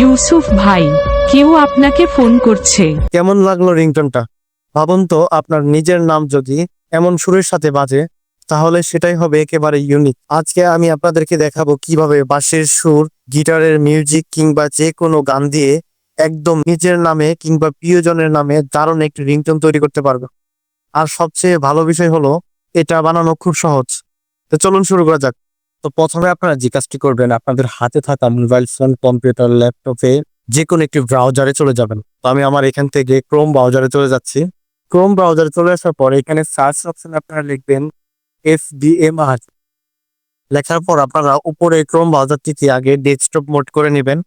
ইউসুফ ভাই, কেউ আপনাকে ফোন করছে। কেমন লাগল রিংটনটা? ভাবুন তো, আপনার নিজের নাম যদি এমন সুরের সাথে বাজে, তাহলে সেটাই হবে একেবারে ইউনিক আজকে আমি আপনাদেরকে দেখাবো কীভাবে বাঁশের সুর, গিটারের মিউজিক কিংবা যে কোনো গান দিয়ে একদম নিজের নামে কিংবা প্রিয়জনের নামে দারুণ একটি রিংটন তৈরি করতে পারবে। আর সবচেয়ে ভালো বিষয় হলো, এটা বানানো খুব সহজ। তো চলুন শুরু করা যাক। তো প্রথমে আপনারা যে কাজটি করবেন, আপনাদের হাতে থাকা মোবাইল ফোন কম্পিউটার ল্যাপটপে যে কোনো একটি ব্রাউজারে চলে যাবেন। তো আমি আমার এখান থেকে ক্রোম ব্রাউজারে চলে যাচ্ছি। ক্রোম ব্রাউজারে চলে আসার পর এখানে সার্চ অপশন আপনারা লিখবেন এফ আর লেখার পর আপনারা উপরে ক্রোম ব্রাউজারটিকে আগে ডেস্কটপ মোড করে নেবেন।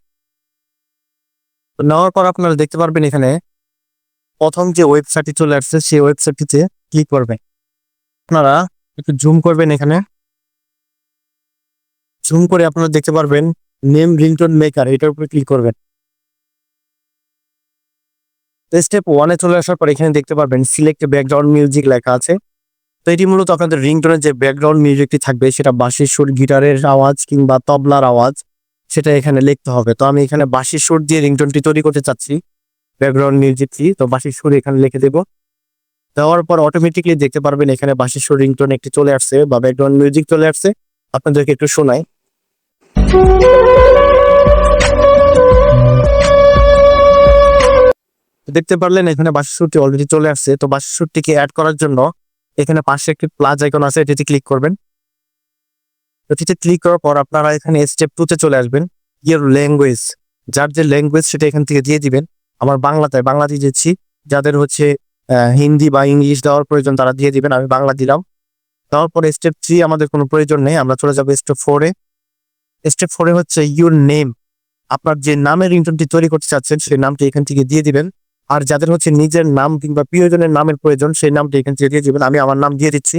নেওয়ার পর আপনারা দেখতে পারবেন এখানে প্রথম যে ওয়েবসাইটটি চলে আসছে, সেই ওয়েবসাইটটিতে ক্লিক করবেন। আপনারা একটু জুম করবেন এখানে। জুম করে আপনারা দেখতে পারবেন নেম রিংটোন মেকার এটার উপরে ক্লিক করবেন। স্টেপ ওয়ানে চলে আসার পর এখানে দেখতে পারবেন সিলেক্ট ব্যাকগ্রাউন্ড মিউজিক লেখা আছে। তো এটি মূলত আপনাদের রিংটোনের যে ব্যাকগ্রাউন্ড মিউজিকটি থাকবে, সেটা বাঁশির সুর, গিটারের আওয়াজ কিংবা তবলার আওয়াজ, সেটা এখানে লিখতে হবে। তো আমি এখানে বাঁশির সুর দিয়ে রিংটোনটি তৈরি করতে চাচ্ছি ব্যাকগ্রাউন্ড মিউজিকটি তো বাঁশির সুর এখানে লিখে দেব। দেওয়ার পর অটোমেটিকলি দেখতে পারবেন এখানে বাঁশির সুর রিংটোন একটি চলে আসছে বা ব্যাকগ্রাউন্ড মিউজিক চলে আসছে। আপনাদেরকে একটু শোনাই। তো দেখতে পারলেন, এখানে বাসের সুরটি অলরেডি চলে আসছে। তো বাসের সুরটিকে অ্যাড করার জন্য এখানে পাশে একটি প্লাস আইকন আছে, এটিতে ক্লিক করবেন। এটিতে ক্লিক করার পর আপনারা এখানে স্টেপ টুতে চলে আসবেন। ইয়ার ল্যাঙ্গুয়েজ যার যে ল্যাঙ্গুয়েজ সেটা এখান থেকে দিয়ে দিবেন। আমার বাংলাতে বাংলা দিয়ে দিচ্ছি। যাদের হচ্ছে হিন্দি বা ইংলিশ দেওয়ার প্রয়োজন, তারা দিয়ে দিবেন, আমি বাংলা দিলাম। দেওয়ার পরে স্টেপ থ্রি আমাদের কোনো প্রয়োজন নেই। আমরা চলে যাব স্টেপ ফোরে স্টেপ ফোরে হচ্ছে ইউর নেম আপনার যে নামের রিংটনটি তৈরি করতে চাচ্ছেন, সেই নামটি এখান থেকে দিয়ে দিবেন। আর যাদের হচ্ছে নিজের নাম কিংবা প্রিয়জনের নামের প্রয়োজন, সেই নামটি এখান থেকে দিয়ে দিবেন। আমি আমার নাম দিয়ে দিচ্ছি।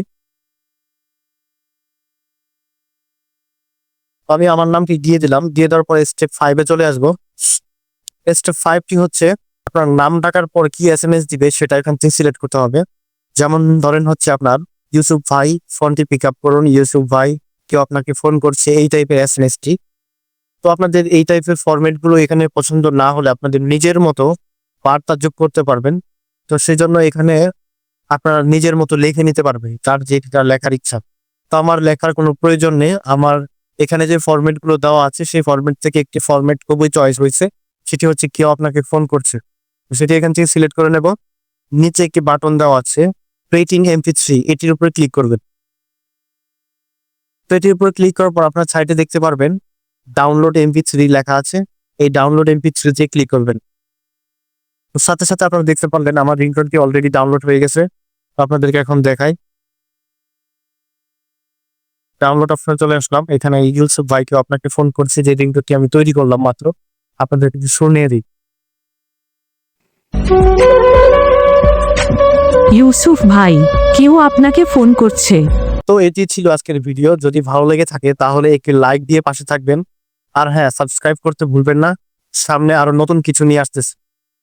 আমি আমার নামটি দিয়ে দিলাম। দিয়ে দেওয়ার পরে স্টেপ ফাইভে চলে আসব। স্টেপ ফাইভটি হচ্ছে, আপনার নাম ডাকার পর কি এস এম এস দিবে, সেটা এখান থেকে সিলেক্ট করতে হবে। যেমন ধরেন হচ্ছে আপনার, ইউসুফ ভাই, ফোনটি পিক আপ করুন, ইউসুফ ভাই কেউ আপনাকে ফোন করছে, এই টাইপের এস এম এসটি তো আপনাদের এই টাইপের ফরম্যাটগুলো এখানে পছন্দ না হলে আপনাদের নিজের মতো বার্তা যোগ করতে পারবেন। তো সেই জন্য এখানে আপনারা নিজের মতো লিখে নিতে পারবেন, তার যে তার লেখার ইচ্ছা। তো আমার লেখার কোনো প্রয়োজন নেই। আমার এখানে যে ফরম্যাটগুলো দেওয়া আছে, সেই ফরম্যাট থেকে একটি ফরম্যাট খুবই চয়েস হয়েছে। সেটি হচ্ছে কেউ আপনাকে ফোন করছে। সেটি এখান থেকে সিলেক্ট করে নেব। নিচে একটি বাটন দেওয়া আছে রেটিং এমপি থ্রি এটির উপরে ক্লিক করবেন। তো এটির উপর ক্লিক করার পর আপনার সাইটে দেখতে পারবেন ডাউনলোড এমপি থ্রি লেখা আছে। এই ডাউনলোড এমপি থ্রিতে ক্লিক করবেন। সাথে সাথে আপনারা দেখতে পারলেন আমার রিংটোনটি অলরেডি ডাউনলোড হয়ে গেছে। আপনাদেরকে এখন দেখাই। ডাউনলোড অপশনে চলে আসলাম। এখানে ইউসুফ ভাইকে আপনাকে ফোন করছে যে রিংটোনটি আমি তৈরি করলাম মাত্র। আপনাদেরকে কিছু শুনিয়ে দিই। ইউসুফ ভাই, কেউ আপনাকে ফোন করছে। তো এটি ছিল আজকের ভিডিও যদি ভালো লেগে থাকে, তাহলে একটি লাইক দিয়ে পাশে থাকবেন। আর হ্যাঁ সাবস্ক্রাইব করতে ভুলবেন না। সামনে আরও নতুন কিছু নিয়ে আসতেছে।